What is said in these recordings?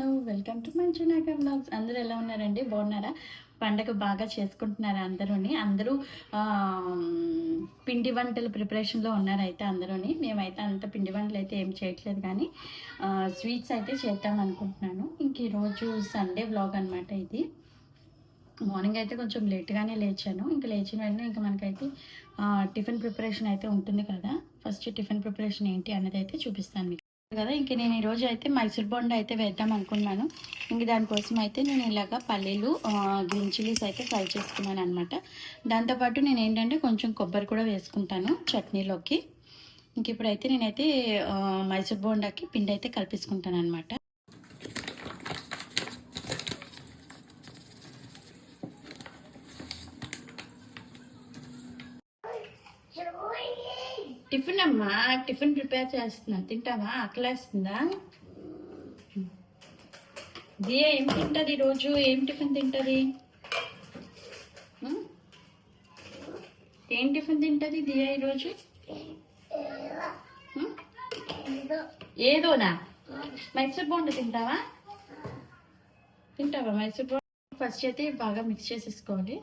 Hello welcome to మంచునాక blogs అందరూ ఎలా ఉన్నారండి? బాగున్నారా? పండగ బాగా చేసుకుంటున్నారా అందరూని? అందరూ పిండి వంటల ప్రిపరేషన్లో ఉన్నారు అయితే అందరూని. మేమైతే అంత పిండి వంటలు అయితే ఏం చేయట్లేదు కానీ స్వీట్స్ అయితే చేద్దాం అనుకుంటున్నాను. ఇంక ఈరోజు సండే వ్లాగ్ అనమాట ఇది. మార్నింగ్ అయితే కొంచెం లేట్గానే లేచాను. ఇంకా లేచిన వెంటనే ఇంకా మనకైతే టిఫిన్ ప్రిపరేషన్ అయితే ఉంటుంది కదా. ఫస్ట్ టిఫిన్ ప్రిపరేషన్ ఏంటి అనేది అయితే చూపిస్తాను మీకు. కదా ఇంక నేను ఈరోజు అయితే మైసూర్ బొండ అయితే వేద్దాం అనుకున్నాను. ఇంక దానికోసం అయితే నేను ఇలాగా పల్లీలు గ్రీన్ చిల్లీస్ అయితే ఫ్రై చేసుకున్నాను అనమాట దాంతోపాటు నేను ఏంటంటే కొంచెం కొబ్బరి కూడా వేసుకుంటాను చట్నీలోకి. ఇంక ఇప్పుడైతే నేనైతే మైసూర్ బోండాకి పిండి అయితే కలిపేసుకుంటాను అనమాట టిఫిన్ అమ్మా టిఫిన్ ప్రిపేర్ చేస్తున్నా తింటావా? ఆకలేస్తుందా? దియా ఏం తింటది రోజు? ఏం టిఫిన్ తింటుంది? ఏం టిఫిన్ తింటది దియా ఈరోజు? ఏదోనా? మైసూర్ బోండ తింటావా? తింటావా మైసూర్ బోండ? ఫస్ట్ అయితే బాగా మిక్స్ చేసేసుకోవాలి.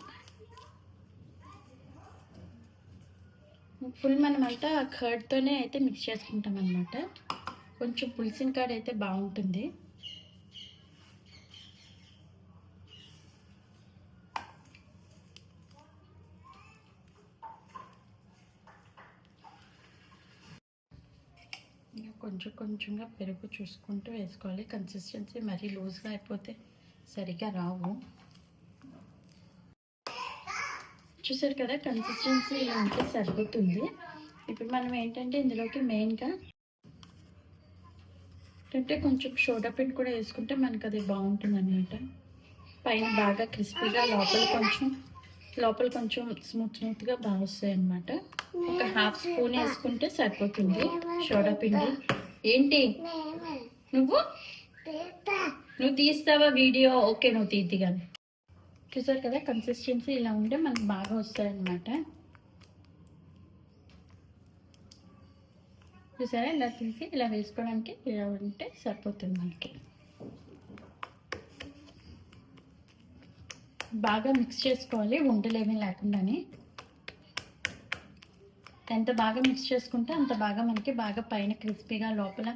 ఫుల్ మనమంట కర్డ్తోనే అయితే మిక్స్ చేసుకుంటాం అనమాట కొంచెం పులిసిన కర్డ్ అయితే బాగుంటుంది. ఇంకా కొంచెం కొంచెంగా పెరుగు చూసుకుంటూ వేసుకోవాలి. కన్సిస్టెన్సీ మరీ లూజ్గా అయిపోతే సరిగా రావు. చూసారు కదా కన్సిస్టెన్సీ ఇలా ఉంటే సరిపోతుంది. ఇప్పుడు మనం ఏంటంటే ఇందులోకి మెయిన్గా అంటే కొంచెం సోడా పిండి కూడా వేసుకుంటే మనకు అది బాగుంటుంది అనమాట పైన బాగా క్రిస్పీగా లోపల కొంచెం లోపల కొంచెం స్మూత్ స్మూత్గా బాగా వస్తాయి అనమాట ఒక హాఫ్ స్పూన్ వేసుకుంటే సరిపోతుంది సోడా పిండి. ఏంటి? నువ్వు? నువ్వు తీస్తావా వీడియో? ఓకే నువ్వు తీద్ది కానీ చూసారు కదా కన్సిస్టెన్సీ ఇలా ఉంటే మనకు బాగా వస్తాయన్నమాట. చూసారా? ఇలా తీసి ఇలా వేసుకోవడానికి ఇలా ఉంటే సరిపోతుంది మనకి. బాగా మిక్స్ చేసుకోవాలి ఉండలేమీ లేకుండానే. ఎంత బాగా మిక్స్ చేసుకుంటే అంత బాగా మనకి బాగా పైన క్రిస్పీగా లోపల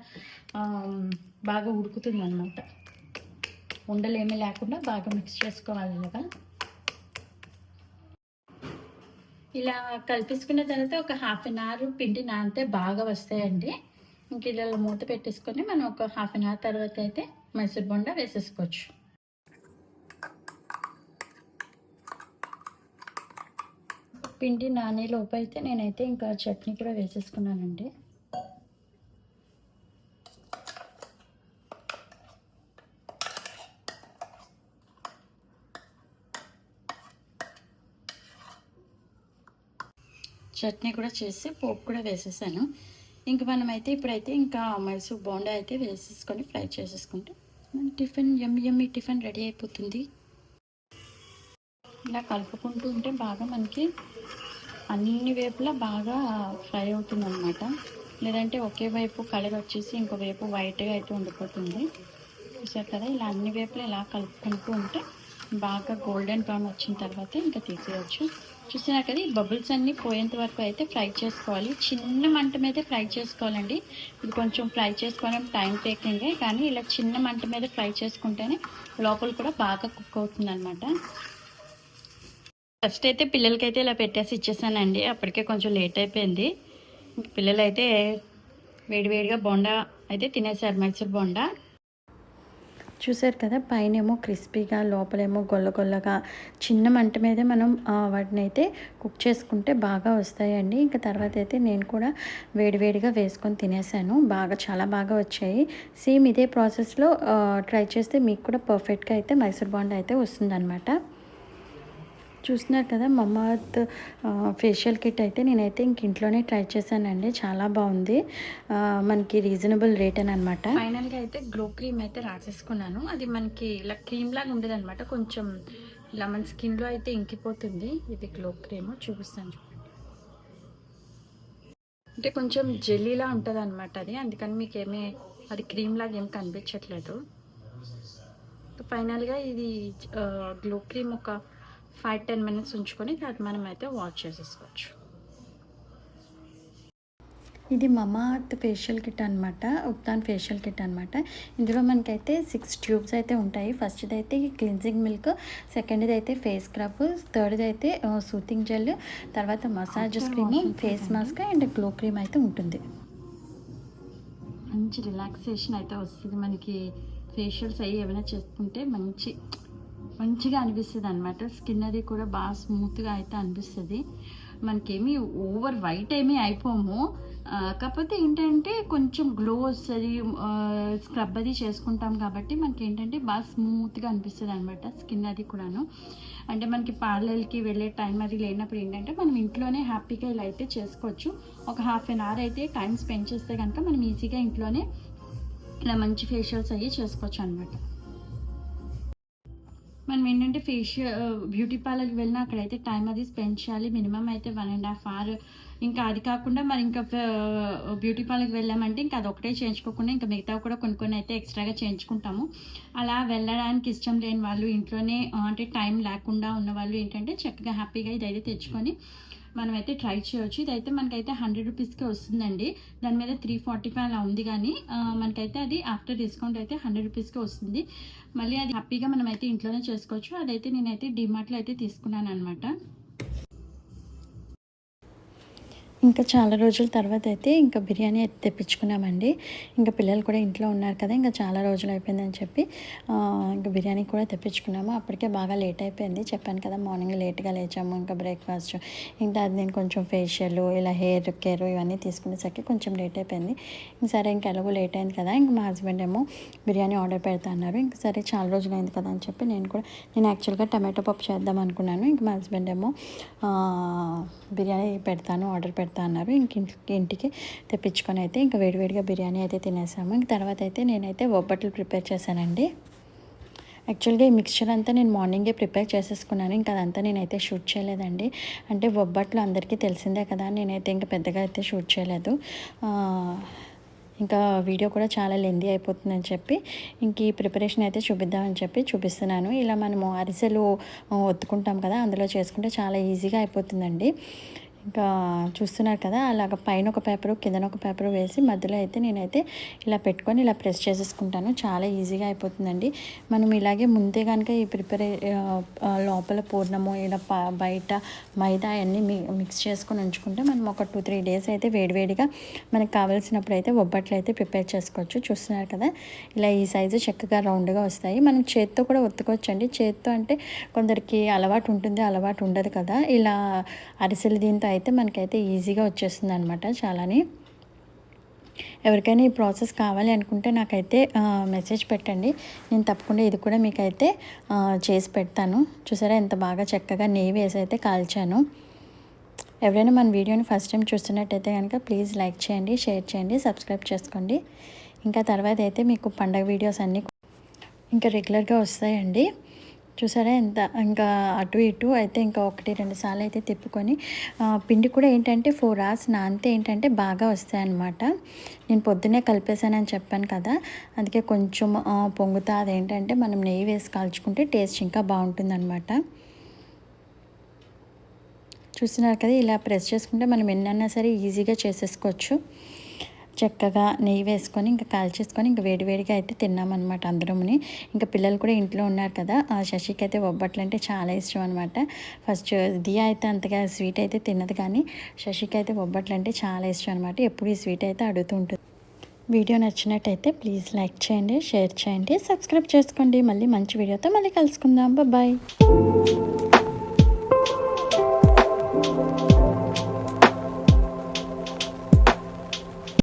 బాగా ఉడుకుతుంది అనమాట ఉండలేమీ లేకుండా బాగా మిక్స్ చేసుకోవాలి ఇలాగా ఇలా కలిపేసుకున్న తర్వాత ఒక హాఫ్ అన్ అవర్ పిండి నానితే బాగా వస్తాయండి. ఇంక ఇలా మూత పెట్టేసుకొని మనం ఒక హాఫ్ అన్ అవర్ తర్వాత అయితే మైసూర్ బొండ వేసేసుకోవచ్చు. పిండి నానే లోపు అయితే నేనైతే ఇంకా చట్నీ కూడా వేసేసుకున్నానండి. చట్నీ కూడా చేసి పోపు కూడా వేసేసాను. ఇంక మనమైతే ఇప్పుడైతే ఇంకా మైసూర్ బోండా అయితే వేసేసుకొని ఫ్రై చేసేసుకుంటే. మన టిఫిన్ ఎమ్మి ఎమ్మి టిఫిన్ రెడీ అయిపోతుంది. ఇలా కలుపుకుంటూ ఉంటే బాగా మనకి అన్ని వైపులా బాగా ఫ్రై అవుతుంది అనమాట లేదంటే ఒకే వైపు కలర్ వచ్చేసి ఇంకో వైపు వైట్గా అయితే ఉండిపోతుంది. చూసారు కదా ఇలా అన్ని వైపులా ఇలా కలుపుకుంటూ ఉంటే బాగా గోల్డెన్ బ్రౌన్ వచ్చిన తర్వాత ఇంకా తీసేయచ్చు. చూసినారు కదా ఈ బబుల్స్ అన్నీ పోయేంత వరకు అయితే ఫ్రై చేసుకోవాలి. చిన్న మంట మీద ఫ్రై చేసుకోవాలండి. ఇది కొంచెం ఫ్రై చేసుకోవడం టైం టేకింగే కానీ ఇలా చిన్న మంట మీద ఫ్రై చేసుకుంటేనే లోపల కూడా బాగా కుక్ అవుతుంది అనమాట ఫస్ట్ అయితే పిల్లలకైతే ఇలా పెట్టేసి ఇచ్చేసానండి. అప్పటికే కొంచెం లేట్ అయిపోయింది. పిల్లలైతే వేడివేడిగా బోండా అయితే తినేసారు మైసూర్ బోండా. చూసారు కదా పైన ఏమో క్రిస్పీగా లోపలేమో గొల్ల గొల్లగా చిన్న మంట మీదే మనం వాటిని అయితే కుక్ చేసుకుంటే బాగా వస్తాయండి. ఇంకా తర్వాత అయితే నేను కూడా వేడివేడిగా వేసుకొని తినేసాను. బాగా చాలా బాగా వచ్చాయి. సేమ్ ఇదే ప్రాసెస్లో ట్రై చేస్తే మీకు కూడా పర్ఫెక్ట్గా అయితే మైసూర్ బాండ్ అయితే వస్తుందన్నమాట. చూస్తున్నారు కదా మమ్మత్ ఫేషియల్ కిట్ అయితే నేనైతే ఇంక ఇంట్లోనే ట్రై చేశానండి. చాలా బాగుంది. మనకి రీజనబుల్ రేట్ అని అనమాట ఫైనల్గా అయితే గ్లో క్రీమ్ అయితే రాసేసుకున్నాను. అది మనకి ఇలా క్రీమ్ లాగా ఉండేది అనమాట కొంచెం ఇలా మన స్కిన్లో అయితే ఇంకిపోతుంది. ఇది గ్లో క్రీమ్ చూపిస్తాను చూడండి. అంటే కొంచెం జెల్లీలా ఉంటుంది అనమాట అది. అందుకని మీకు ఏమీ అది క్రీమ్ లాగా ఏం కనిపించట్లేదు. ఫైనల్గా ఇది గ్లో క్రీమ్ ఒక ఫైవ్ టెన్ మినిట్స్ ఉంచుకొని తర్వాత మనం అయితే వాష్ చేసేసుకోవచ్చు. ఇది మమా అర్త్ ఫేషియల్ కిట్ అనమాట ఉప్తాన్ ఫేషియల్ కిట్ అనమాట ఇందులో మనకైతే సిక్స్ ట్యూబ్స్ అయితే ఉంటాయి. ఫస్ట్ది అయితే క్లిన్జింగ్ మిల్క్ సెకండ్ది అయితే ఫేస్ స్క్రబ్ థర్డ్ది అయితే సూతింగ్ జెల్ తర్వాత massage cream face mask and glow cream అయితే ఉంటుంది. మంచి రిలాక్సేషన్ అయితే వస్తుంది. మనకి ఫేషియల్స్ అయ్యి ఏమైనా చేసుకుంటే మంచి మంచిగా అనిపిస్తుంది అనమాట స్కిన్ అది కూడా బాగా స్మూత్గా అయితే అనిపిస్తుంది. మనకేమీ ఓవర్ వైట్ ఏమీ అయిపోము. కాకపోతే ఏంటంటే కొంచెం గ్లో వస్తుంది స్క్రబ్ అది చేసుకుంటాం కాబట్టి మనకి ఏంటంటే బాగా స్మూత్గా అనిపిస్తుంది అనమాట స్కిన్ అది కూడాను. అంటే మనకి పార్లర్కి వెళ్ళే టైం అది లేనప్పుడు ఏంటంటే మనం ఇంట్లోనే హ్యాపీగా ఇలా అయితే చేసుకోవచ్చు. ఒక హాఫ్ అన్ అవర్ అయితే టైం స్పెండ్ చేస్తే కనుక మనం ఈజీగా ఇంట్లోనే ఇలా మంచి ఫేషియల్స్ అవి చేసుకోవచ్చు అనమాట మనం ఏంటంటే ఫేషియల్ బ్యూటీ పార్లర్కి వెళ్ళినా అక్కడైతే టైం అది స్పెండ్ చేయాలి. మినిమం అయితే వన్ అండ్ హాఫ్ అవర్ ఇంకా అది కాకుండా మరి ఇంకా uh, బ్యూటీ పార్లర్కి వెళ్ళామంటే ఇంకా అది ఒకటే చేయించుకోకుండా ఇంకా మిగతా కూడా కొన్ని కొన్ని అయితే ఎక్స్ట్రాగా చేయించుకుంటాము. అలా వెళ్ళడానికి ఇష్టం లేని వాళ్ళు ఇంట్లోనే అంటే టైం లేకుండా ఉన్న వాళ్ళు ఏంటంటే చక్కగా హ్యాపీగా ఇదైతే తెచ్చుకొని మనమైతే ట్రై చేయొచ్చు. ఇదైతే మనకైతే హండ్రెడ్ రూపీస్కే వస్తుందండి. దాని మీద త్రీ ఫార్టీ ఫైవ్ అలా ఉంది కానీ మనకైతే అది ఆఫ్టర్ డిస్కౌంట్ అయితే హండ్రెడ్ రూపీస్కే వస్తుంది. మళ్ళీ అది హ్యాపీగా మనమైతే ఇంట్లోనే చేసుకోవచ్చు. అదైతే నేనైతే డిమార్ట్లో అయితే తీసుకున్నాను అనమాట ఇంకా చాలా రోజుల తర్వాత అయితే ఇంకా బిర్యానీ అయితే తెప్పించుకున్నామండి. ఇంకా పిల్లలు కూడా ఇంట్లో ఉన్నారు కదా ఇంకా చాలా రోజులు అయిపోయిందని చెప్పి ఇంకా బిర్యానీ కూడా తెప్పించుకున్నాము. అప్పటికే బాగా లేట్ అయిపోయింది. చెప్పాను కదా మార్నింగ్ లేట్గా లేచాము ఇంకా బ్రేక్ఫాస్ట్. ఇంకా అది నేను కొంచెం ఫేషియల్ ఇలా హెయిర్ కేర్ ఇవన్నీ తీసుకునేసరికి కొంచెం లేట్ అయిపోయింది. ఇంక సరే ఇంకా ఎలాగో లేట్ అయింది కదా ఇంకా మా హస్బెండ్ ఏమో బిర్యానీ ఆర్డర్ పెడతా అన్నారు. ఇంకా సరే చాలా రోజులు అయింది కదా అని చెప్పి నేను కూడా నేను యాక్చువల్గా టమాటో పప్పు చేద్దాం అనుకున్నాను. ఇంకా మా హస్బెండ్ ఏమో బిర్యానీ పెడతాను ఆర్డర్ పెడతాను పెడతా అన్నారు. ఇంక ఇంటికి తెప్పించుకొని అయితే ఇంకా వేడివేడిగా బిర్యానీ అయితే తినేసాము. ఇంక తర్వాత అయితే నేనైతే బొబ్బట్లు ప్రిపేర్ చేశానండి. యాక్చువల్గా ఈ మిక్చర్ అంతా నేను మార్నింగే ప్రిపేర్ చేసేసుకున్నాను. ఇంకా అదంతా నేనైతే షూట్ చేయలేదండి. అంటే బొబ్బట్లు అందరికీ తెలిసిందే కదా నేనైతే ఇంకా పెద్దగా అయితే షూట్ చేయలేదు. ఇంకా వీడియో కూడా చాలా లెందీ అయిపోతుందని చెప్పి ఇంక ఈ ప్రిపరేషన్ అయితే చూపిద్దామని చెప్పి చూపిస్తున్నాను. ఇలా మనము అరిసెలు ఒత్తుకుంటాం కదా అందులో చేసుకుంటే చాలా ఈజీగా అయిపోతుందండి. ఇంకా చూస్తున్నారు కదా అలాగ పైన ఒక పేపరు కిందన ఒక పేపరు వేసి మధ్యలో అయితే నేనైతే ఇలా పెట్టుకొని ఇలా ప్రెస్ చేసేసుకుంటాను. చాలా ఈజీగా అయిపోతుందండి. మనం ఇలాగే ముందే కనుక ఈ ప్రిపేర్ లోపల పూర్ణము ఇలా బయట మైదా అన్నీ మి మిక్స్ చేసుకొని ఉంచుకుంటే మనం ఒక టూ త్రీ డేస్ అయితే వేడివేడిగా మనకు కావాల్సినప్పుడు అయితే బొబ్బట్లు అయితే ప్రిపేర్ చేసుకోవచ్చు. చూస్తున్నారు కదా ఇలా ఈ సైజు చక్కగా రౌండ్గా వస్తాయి. మనం చేత్తో కూడా ఒత్తుకోవచ్చండి. చేత్తో అంటే కొందరికి అలవాటు ఉంటుంది అలవాటు ఉండదు కదా. ఇలా అరిసెలు దీంతో అయితే మనకైతే ఈజీగా వచ్చేస్తుంది అనమాట చాలానే. ఎవరికైనా ఈ ప్రాసెస్ కావాలి అనుకుంటే నాకైతే మెసేజ్ పెట్టండి. నేను తప్పకుండా ఇది కూడా మీకైతే చేసి పెడతాను. చూసారా ఎంత బాగా చక్కగా నెయ్యి వేసి అయితే కాల్చాను. ఎవరైనా మన వీడియోని ఫస్ట్ టైం చూస్తున్నట్టయితే కనుక ప్లీజ్ లైక్ చేయండి షేర్ చేయండి సబ్స్క్రైబ్ చేసుకోండి. ఇంకా తర్వాత అయితే మీకు పండగ వీడియోస్ అన్నీ ఇంకా రెగ్యులర్గా వస్తాయండి. చూసారా ఎంత ఇంకా అటు ఇటు అయితే ఇంకా ఒకటి రెండు సార్లు అయితే తిప్పుకొని పిండి కూడా ఏంటంటే ఫోర్ అవర్స్ నానితే ఏంటంటే బాగా వస్తాయి అన్నమాట నేను పొద్దున్నే కలిపేశానని చెప్పాను కదా అందుకే కొంచెం పొంగుతా అదేంటంటే మనం నెయ్యి వేసి కాల్చుకుంటే టేస్ట్ ఇంకా బాగుంటుంది అనమాట చూస్తున్నారు కదా ఇలా ప్రెస్ చేసుకుంటే మనం ఎన్నైనా సరే ఈజీగా చేసేసుకోవచ్చు. చక్కగా నెయ్యి వేసుకొని ఇంకా కాల్చేసుకొని ఇంకా వేడివేడిగా అయితే తిన్నామన్నమాట అందరముని. ఇంకా పిల్లలు కూడా ఇంట్లో ఉన్నారు కదా ఆ శశికి అయితే బొబ్బట్లు అంటే చాలా ఇష్టం అనమాట ఫస్ట్ దియా అయితే అంతగా స్వీట్ అయితే తినదు కానీ శశికి అయితే బొబ్బట్లు అంటే చాలా ఇష్టం అనమాట ఎప్పుడు ఈ స్వీట్ అయితే అడుగుతూ ఉంటుంది. వీడియో నచ్చినట్టయితే ప్లీజ్ లైక్ చేయండి షేర్ చేయండి సబ్స్క్రైబ్ చేసుకోండి. మళ్ళీ మంచి వీడియోతో మళ్ళీ కలుసుకుందాం. బాయ్.